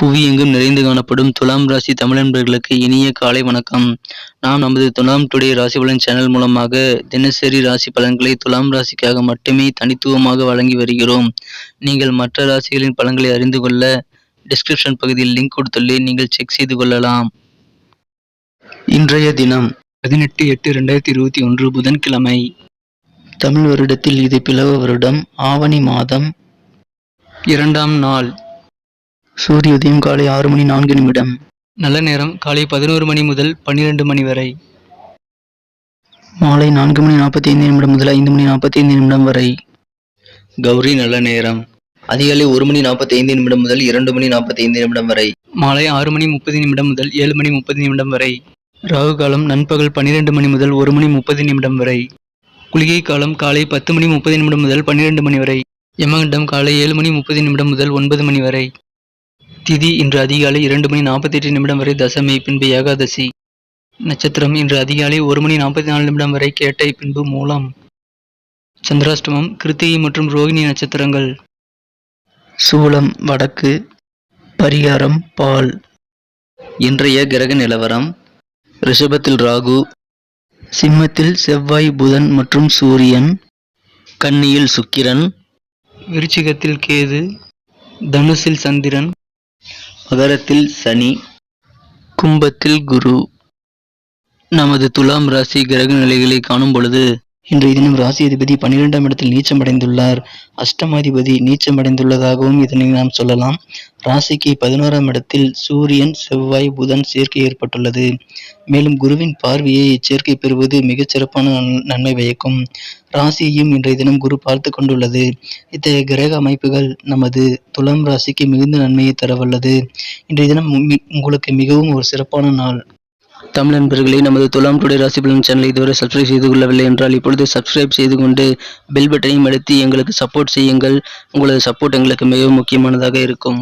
புவி எங்கும் நிறைந்து காணப்படும் துலாம் ராசி தமிழன்பர்களுக்கு இனிய காலை வணக்கம். நாம் நமது துலாம் டுடே ராசி பலன் சேனல் மூலமாக தினசரி ராசி பலன்களை துலாம் ராசிக்காக மட்டுமே தனித்துவமாக வழங்கி வருகிறோம். நீங்கள் மற்ற ராசிகளின் பலன்களை அறிந்து கொள்ள டிஸ்கிரிப்ஷன் பகுதியில் லிங்க் கொடுத்துள்ளே நீங்கள் செக் செய்து கொள்ளலாம். இன்றைய தினம் பதினெட்டு எட்டு ரெண்டாயிரத்தி இருபத்தி ஒன்று புதன்கிழமை. தமிழ் வருடத்தில் இது பிளவ வருடம். ஆவணி மாதம் இரண்டாம் நாள். சூரிய உதயம் காலை ஆறு மணி நான்கு நிமிடம். நல்ல நேரம். காலை பதினோரு மணி முதல் பன்னிரண்டு மணி வரை. மாலை நான்கு மணி நாற்பத்தி ஐந்து நிமிடம் முதல் ஐந்து மணி நாற்பத்தி ஐந்து நிமிடம் வரை. கௌரி நல்ல நேரம். அதிகாலை ஒரு மணி நாற்பத்தி ஐந்து நிமிடம் முதல் இரண்டு மணி நாற்பத்தி ஐந்து நிமிடம் வரை. மாலை ஆறு மணி முப்பது நிமிடம் முதல் ஏழு மணி முப்பது நிமிடம் வரை. ராகு காலம் நண்பகல் பன்னிரண்டு மணி முதல் ஒரு மணி முப்பது நிமிடம் வரை. குளிகை காலம் காலை பத்து மணி முப்பது நிமிடம் முதல் பன்னிரண்டு மணி வரை. யமகண்டம் காலை ஏழு மணி முப்பது நிமிடம் முதல் ஒன்பது மணி வரை. திதி இன்று அதிகாலை இரண்டு மணி நாற்பத்தி எட்டு நிமிடம் வரை தசமி பின்பு ஏகாதசி. நட்சத்திரம் இன்று அதிகாலை ஒரு மணி நாற்பத்தி நாலு நிமிடம் வரை கேட்டை பின்பு மூலம். சந்திராஷ்டமம் கிருத்திகை மற்றும் ரோகிணி நட்சத்திரங்கள். சூலம் வடக்கு. பரிகாரம் பால். இன்றைய கிரக நிலவரம் ரிஷபத்தில் ராகு. சிம்மத்தில் செவ்வாய் புதன் மற்றும் சூரியன். கன்னியில் சுக்கிரன். விருச்சிகத்தில் கேது. தனுசில் சந்திரன். மகரத்தில் சனி கும்பத்தில் குரு. நமது துலாம் ராசி கிரக நிலைகளை காணும் பொழுது இன்றைய தினம் ராசி அதிபதி பன்னிரெண்டாம் இடத்தில் நீச்சம் அடைந்துள்ளார் அஷ்டமாதிபதி நீச்சமடைந்துள்ளதாகவும் இதனை நாம் சொல்லலாம். ராசிக்கு பதினோராம் இடத்தில் சூரியன் செவ்வாய் புதன் சேர்க்கை ஏற்பட்டுள்ளது. மேலும் குருவின் பார்வையை இச்சேர்க்கை பெறுவது மிகச் சிறப்பான நன்- நன்மை பயக்கும். ராசியையும் இன்றைய தினம் குரு பார்த்து கொண்டுள்ளது. இத்தகைய கிரக அமைப்புகள் நமது துலாம் ராசிக்கு மிகுந்த நன்மையை தரவல்லது. இன்றைய தினம் உங்களுக்கு மிகவும் ஒரு சிறப்பான நாள். தமிழ் நண்பர்களே நமது துலாம் டுடே ராசி பலன் சேனலை இதுவரை சப்ஸ்கிரைப் செய்து கொள்ளவில்லை என்றால் இப்பொழுது சப்ஸ்கிரைப் செய்து கொண்டு பெல் பட்டனையும் அழுத்தி எங்களுக்கு சப்போர்ட் செய்யுங்கள். உங்களது சப்போர்ட் எங்களுக்கு மிகவும் முக்கியமானதாக இருக்கும்.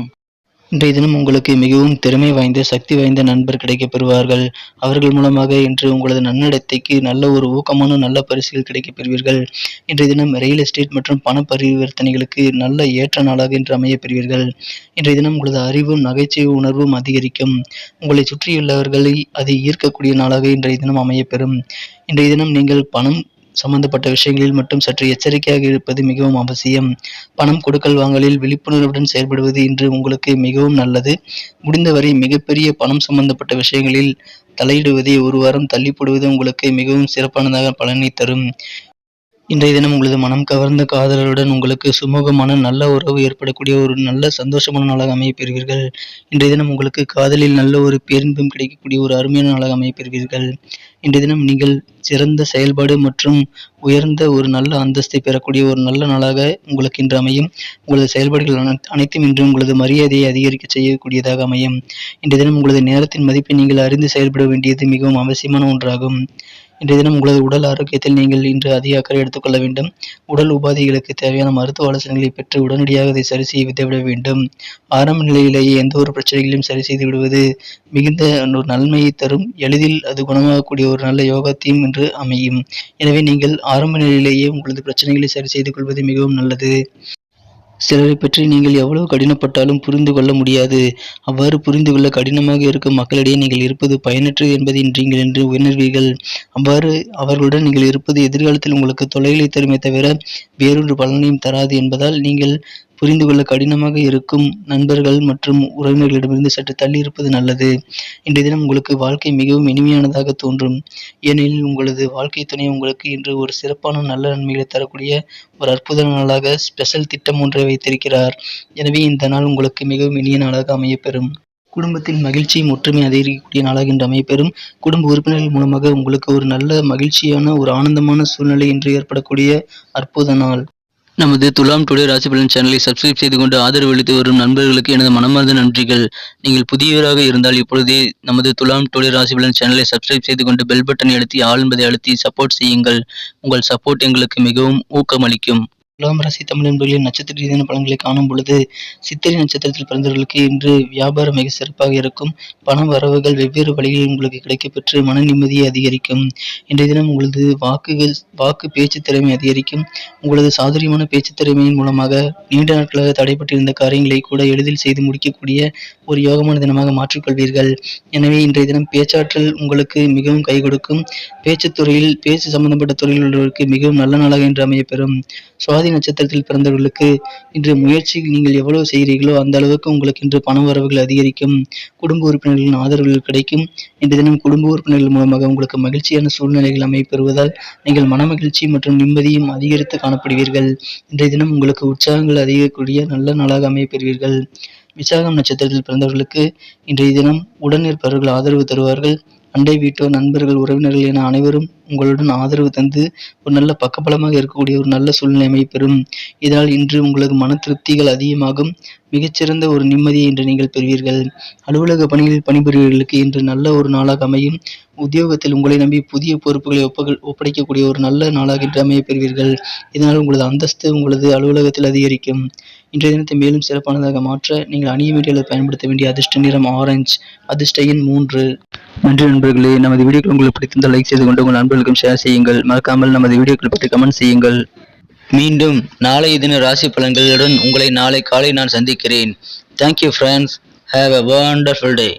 இன்றைய தினம் உங்களுக்கு மிகவும் திறமை வாய்ந்த சக்தி வாய்ந்த நண்பர் கிடைக்கப் பெறுவார்கள் அவர்கள் மூலமாக இன்று உங்களது நன்னடத்தைக்கு நல்ல ஒரு ஊக்கமான நல்ல பரிசுகள் கிடைக்கப் பெறுவீர்கள் இன்றைய தினம் ரியல் எஸ்டேட் மற்றும் பண பரிவர்த்தனைகளுக்கு நல்ல ஏற்ற நாளாக இன்று அமையப் பெறுவீர்கள் இன்றைய தினம் உங்களது அறிவும் நகைச்சுவை உணர்வும் அதிகரிக்கும். உங்களை சுற்றியுள்ளவர்களை அதை ஈர்க்கக்கூடிய நாளாக இன்றைய தினம் அமையப்பெறும். இன்றைய தினம் நீங்கள் பணம் சம்பந்தப்பட்ட விஷயங்களில் மட்டும் சற்று எச்சரிக்கையாக இருப்பது மிகவும் அவசியம். பணம் கொடுக்கல் வாங்கலில் விழிப்புணர்வுடன் செயல்படுவது இன்று உங்களுக்கு மிகவும் நல்லது. முடிந்தவரை மிகப்பெரிய பணம் சம்பந்தப்பட்ட விஷயங்களில் தலையிடுவதை ஒரு வாரம் தள்ளிப்படுவது உங்களுக்கு மிகவும் சிறப்பானதாக பலனை தரும். இன்றைய தினம் உங்களது மனம் கவர்ந்த காதலருடன் உங்களுக்கு சுமூகமான நல்ல உறவு ஏற்படக்கூடிய ஒரு நல்ல சந்தோஷமான நாளாக அமையப்பெறுவீர்கள். இன்றைய தினம் உங்களுக்கு காதலில் நல்ல ஒரு பேரின்பம் கிடைக்கக்கூடிய ஒரு அருமையான நாளாக அமையப்பெறுவீர்கள். இன்றைய தினம் நீங்கள் சிறந்த செயல்பாடு மற்றும் உயர்ந்த ஒரு நல்ல அந்தஸ்தை பெறக்கூடிய ஒரு நல்ல நாளாக உங்களுக்கு இன்று அமையும். உங்களது செயல்பாடுகள் அனைத்தும் இன்று உங்களது மரியாதையை அதிகரிக்க செய்யக்கூடியதாக அமையும். இன்றைய தினம் உங்களது நேரத்தின் மதிப்பை நீங்கள் அறிந்து செயல்பட வேண்டியது மிகவும் அவசியமான ஒன்றாகும். இன்றைய தினம் உங்களது உடல் ஆரோக்கியத்தில் நீங்கள் இன்று அதிக அக்கறை எடுத்துக்கொள்ள வேண்டும். உடல் உபாதைகளுக்கு தேவையான மருத்துவ ஆலோசனைகளை பெற்று உடனடியாக அதை சரி செய்து விட வேண்டும். ஆரம்ப நிலையிலேயே எந்த ஒரு பிரச்சனைகளையும் சரி செய்து விடுவது மிகுந்த ஒரு நன்மையை தரும். எளிதில் அது குணமாகக்கூடிய ஒரு நல்ல யோகத்தையும் இன்று அமையும். எனவே நீங்கள் ஆரம்ப நிலையிலேயே உங்களது பிரச்சனைகளை சரி செய்து கொள்வது மிகவும் நல்லது. சிலரை பற்றி நீங்கள் எவ்வளவு கடினப்பட்டாலும் புரிந்து கொள்ள முடியாது. அவ்வாறு புரிந்து கொள்ள கடினமாக இருக்கும் மக்களிடையே நீங்கள் இருப்பது பயனற்றது என்பதை நீங்கள் என்று உணர்வீர்கள். அவ்வாறு அவர்களுடன் நீங்கள் இருப்பது எதிர்காலத்தில் உங்களுக்கு தொலைகளை தருமே தவிர வேறொரு பலனையும் தராது என்பதால் நீங்கள் புரிந்து கொள்ள கடினமாக இருக்கும் நண்பர்கள் மற்றும் உறவினர்களிடமிருந்து சற்று தள்ளி இருப்பது நல்லது. இன்றைய தினம் உங்களுக்கு வாழ்க்கை மிகவும் இனிமையானதாக தோன்றும். ஏனெனில் உங்களது வாழ்க்கை துணை உங்களுக்கு இன்று ஒரு சிறப்பான நல்ல நன்மைகளை தரக்கூடிய ஒரு அற்புத நாளாக ஸ்பெஷல் திட்டம் ஒன்றை வைத்திருக்கிறார். எனவே இந்த நாள் உங்களுக்கு மிகவும் இனிய நாளாக அமையப்பெறும். குடும்பத்தில் மகிழ்ச்சியும் ஒற்றுமை அதிகரிக்கக்கூடிய நாளாக இன்று அமையப்பெறும். குடும்ப உறுப்பினர்கள் மூலமாக உங்களுக்கு ஒரு நல்ல மகிழ்ச்சியான ஒரு ஆனந்தமான சூழ்நிலை இன்று ஏற்படக்கூடிய அற்புத நாள். நமது துலாம் டுடே ராசி பலன் சேனலை சப்ஸ்கிரைப் செய்து கொண்டு ஆதரவு அளித்து வரும் நண்பர்களுக்கு எனது மனமார்ந்த நன்றிகள். நீங்கள் புதியவராக இருந்தால் இப்பொழுதே நமது துலாம் டுடே ராசி பலன் சேனலை சப்ஸ்கிரைப் செய்து கொண்டு பெல் பட்டனை அழுத்தி ஆள் என்பதை அழுத்தி சப்போர்ட் செய்யுங்கள். உங்கள் சப்போர்ட் எங்களுக்கு மிகவும் ஊக்கமளிக்கும். துலாம் ராசி தமிழ் என்பர்களின் நட்சத்திர ரீதியான பலன்களை காணும் பொழுது சித்திரை நட்சத்திரத்தில் பிறந்தவர்களுக்கு இன்று வியாபாரம் மிக சிறப்பாக இருக்கும். பண வரவுகள் வெவ்வேறு வழிகளில் உங்களுக்கு கிடைக்கப்பெற்று மன நிம்மதியை அதிகரிக்கும். இன்றைய தினம் உங்களது வாக்குகள் வாக்கு பேச்சு திறமை அதிகரிக்கும். உங்களது சாதுரியமான பேச்சு திறமையின் மூலமாக நீண்ட நாட்களாக தடைப்பட்டிருந்த காரியங்களை கூட எளிதில் செய்து முடிக்கக்கூடிய ஒரு யோகமான தினமாக மாற்றிக்கொள்வீர்கள். எனவே இன்றைய தினம் பேச்சாற்றல் உங்களுக்கு மிகவும் கை கொடுக்கும். பேச்சு துறையில் பேச்சு சம்பந்தப்பட்ட துறையில் உள்ளவருக்கு மிகவும் நல்ல நாளாக இன்று அமையப்பெறும். சுவாதி நட்சத்திரத்தில் பிறந்தவர்களுக்கு இன்று முயற்சி நீங்கள் எவ்வளவு செய்கிறீர்களோ அந்த அளவுக்கு உங்களுக்கு இன்று பண வரவுகள் அதிகரிக்கும். குடும்ப உறுப்பினர்களின் ஆதரவுகள் கிடைக்கும். இன்று தினம் குடும்ப உறுப்பினர்கள் மூலமாக உங்களுக்கு மகிழ்ச்சியான சூழ்நிலைகள் அமைப்பெறுவதால் நீங்கள் மனமகிழ்ச்சி மற்றும் நிம்மதியும் அதிகரித்து காணப்படுவீர்கள். இன்றைய தினம் உங்களுக்கு உற்சாகங்கள் அதிகரிக்கக்கூடிய நல்ல நாளாக அமையப்பெறுவீர்கள் விசாகம் நட்சத்திரத்தில் பிறந்தவர்களுக்கு இன்றைய தினம் உடன் இருப்பவர்கள் ஆதரவு தருவார்கள். அண்டை வீட்டோர் நண்பர்கள் உறவினர்கள் என அனைவரும் உங்களுடன் ஆதரவு தந்து ஒரு நல்ல பக்கபலமாக இருக்கக்கூடிய ஒரு நல்ல சூழ்நிலைமை பெறும். இதனால் இன்று உங்களுக்கு மன திருப்திகள் அதிகமாகும். மிகச்சிறந்த ஒரு நிம்மதியை இன்று நீங்கள் பெறுவீர்கள். அலுவலக பணிகளில் பணிபுரியவர்களுக்கு இன்று நல்ல ஒரு நாளாக அமையும். உத்தியோகத்தில் உங்களை நம்பி புதிய பொறுப்புகளை ஒப்ப ஒப்படைக்கக்கூடிய ஒரு நல்ல நாளாக இன்று அமைய பெறுவீர்கள். இதனால் உங்களது அந்தஸ்து உங்களது அலுவலகத்தில் அதிகரிக்கும். இன்றைய தினத்தை மேலும் சிறப்பானதாக மாற்ற நீங்கள் அணிய வேண்டிய அல்லது பயன்படுத்த வேண்டிய அதிர்ஷ்ட நிறம் ஆரஞ்சு அதிர்ஷ்ட எண் மூன்று. நன்றி நண்பர்களே. நமது வீடியோக்கள் உங்களுக்கு பிடித்திருந்தால் லைக் செய்து கொண்டு உங்கள் நண்பர்களுக்கும் ஷேர் செய்யுங்கள். மறக்காமல் நமது வீடியோக்கள் பற்றி கமெண்ட் செய்யுங்கள். மீண்டும் நாளைய தின ராசி பலன்களுடன் உங்களை நாளை காலை நான் சந்திக்கிறேன். Thank you friends have a wonderful day